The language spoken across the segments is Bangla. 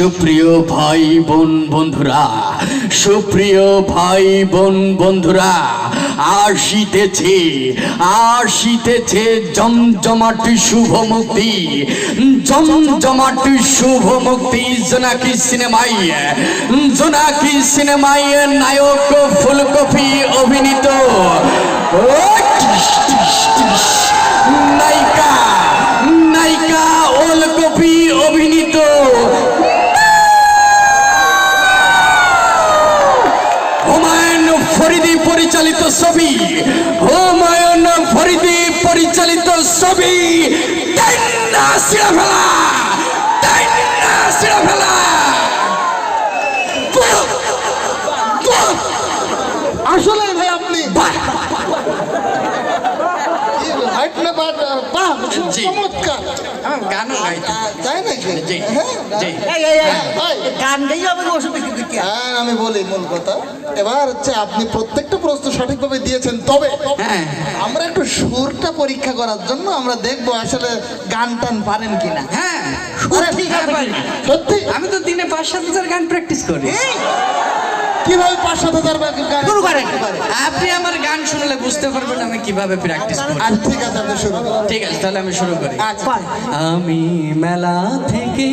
সুপ্রিয় ভাই বোন বন্ধুরা, সুপ্রিয় ভাই বোন বন্ধুরা, আসিতেছে আসিতেছে জমজমাটি শুভ মুক্তি জমজমাটি শুভ মুক্তি জোনাকি সিনেমাই জোনাকি সিনেমাই নায়ক ফুলকপি অভিনীত। নায়িকা পরিচালিত ছবি। হুমায়ুন ফরিদি পরিচালিত ছবি। ফেলা টাইনা ছিঁড়ে ফেলা বাহ! বাহ! আসলে ভাই আপনি বাহ! হাইট না বাট বাহ চমৎকার। আমার গানও গাইতে আহ, তাই নাকি? হ্যাঁ, গান গাই আমাকে ওষুধ হ্যাঁ আমি বলি মূল কথা এবার হচ্ছে আপনি প্রত্যেকটা প্রশ্ন সঠিকভাবে দিয়েছেন তবে হ্যাঁ। আমরা একটু সুরটা পরীক্ষা করার জন্য আমরা দেখব আসলে গান টান পারেন কিনা। হ্যাঁ সুর ঠিক আছে সত্যি? আমি তো দিনে পাঁচ সাত হাজার গান প্র্যাকটিস করি। কীভাবে পাঁচ সাত হাজার শুরু করেন। আপনি আমার গান শুনলে বুঝতে পারবেন আমি কীভাবে প্র্যাকটিস করি আর ঠিক আছে আপনি শুরু। ঠিক আছে তাহলে আমি শুরু করি। আচ্ছা আমি মেলা থেকে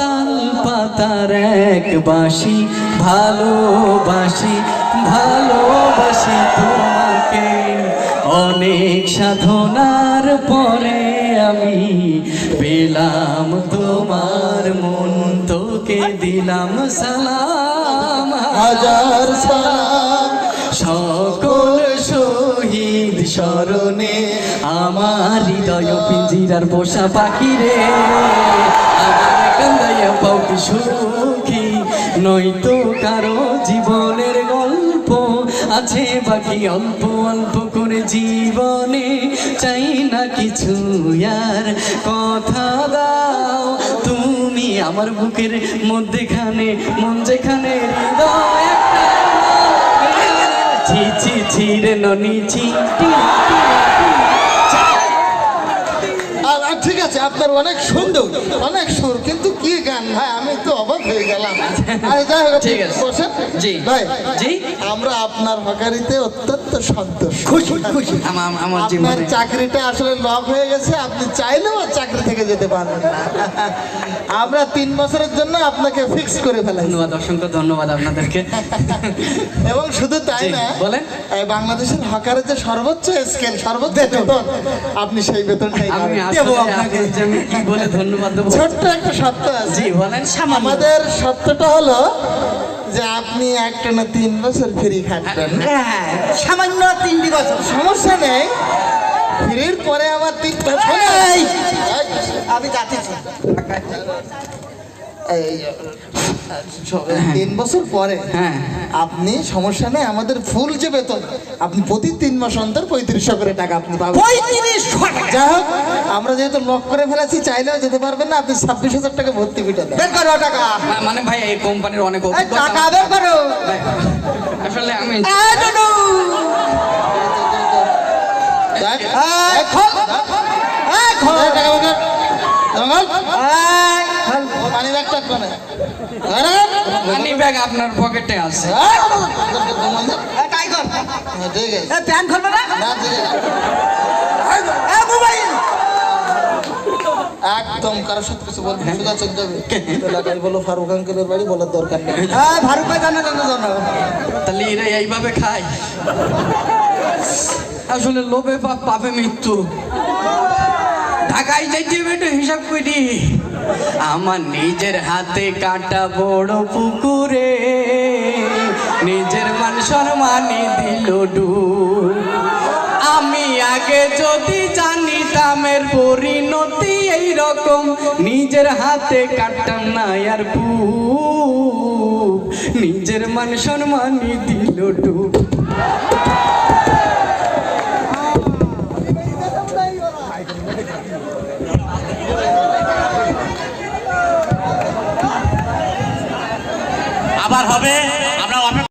তাল পাতার এক বাসি ভালোবাসি ভালোবাসি তোমাকে। অনেক সাধনার পরে আমি পেলাম তোমার মন। তোকে দিলাম সালাম। হাজার সালাম। সকল শহীদ স্মরণে আমার হৃদয় পিঞ্জিরার পোষা পাখি রে। আমার কান্দাইয়া পাউকি সুখী নয়তো কারও জীবনের গল্প আছে বাকি অল্প অল্প করে জীবনে। চাই না কিছু আর কথা দাও তুমি আমার বুকের মধ্যেখানে মন যেখানে ছি ছি ছি রে ননি ছি আছে আপনার অনেক সুন্দর অনেক সুর কিন্তু কি গান? ভাই আমি তো অবাক হয়ে গেলাম। আর যাই হোক ঠিক আছে। বসেন। জি। ভাই জি। আমরা আপনার হকারিতে অত্যন্ত সন্তোষ খুশি খুশি। আমার আপনার চাকরিটা আসলে লক হয়ে গেছে আপনি চাইলেও চাকরি থেকে যেতে পারবেন না। আমরা তিন বছরের জন্য আপনাকে ফিক্স করে ফেলাই ধন্যবাদ অসংখ্য ধন্যবাদ আপনাদেরকে। এবং শুধু তাই না বলেন। বাংলাদেশের হকারের যে সর্বোচ্চ স্কেল সর্বোচ্চ বেতন। আপনি সেই বেতনটাই আমি দেবো আপনাকে। আপনাকে আমি কি বলে ধন্যবাদ দেবো ছোট্ট একটা সত্য আছে বলেন আমাদের সত্যটা হলো যে আপনি একটা না তিন বছর ফ্রি খাটবেন হ্যাঁ সামান্য তিনটি বছর সমস্যা নেই ফ্রির পরে আবার তিন বছর আমি যাচ্ছি তিন বছর পরে হ্যাঁ। আপনি সমস্যা নেই আমাদের ফুল যে বেতন আপনি প্রতি তিন মাস অন্তর পঁয়ত্রিশশো করে টাকা আপনি পাবেন। পঁয়ত্রিশ যাই হোক আমরা যেহেতু লক করে ফেলেছি চাইলেও যেতে পারবেন না আপনি ছাব্বিশ হাজার টাকা ভর্তি দেন। বের করো টাকা। মানে ভাই এই কোম্পানির অনেক টাকা বের করো। আসলে আমি এই টুটু। কর। মানি? মানি ব্যাগ আপনার পকেটে আছে। কর। হ্যাঁ, ঠিক প্যান খুলবে না? মোবাইল! একদম কারোর সাথে কিছু বলবি সোজা এলাকায় বলো ফারুক আঙ্কেলের বাড়ি বলার দরকার নেই। ভাই জানো জানো জানো। তাহলে এরা এইভাবে খায়। আসলে লোভে পাপ পাপে মৃত্যু। ঢাকায় যাইতে বেটে হিসাব করি আমার নিজের হাতে কাটা বড় পুকুরে, নিজের মান সম্মানি দিল ডুব আমি আগে যদি জানিতামের পরিণতি এই রকম নিজের হাতে কাটতাম না আর পুব নিজের মান সম্মানি দিল ডুব আবার হবে।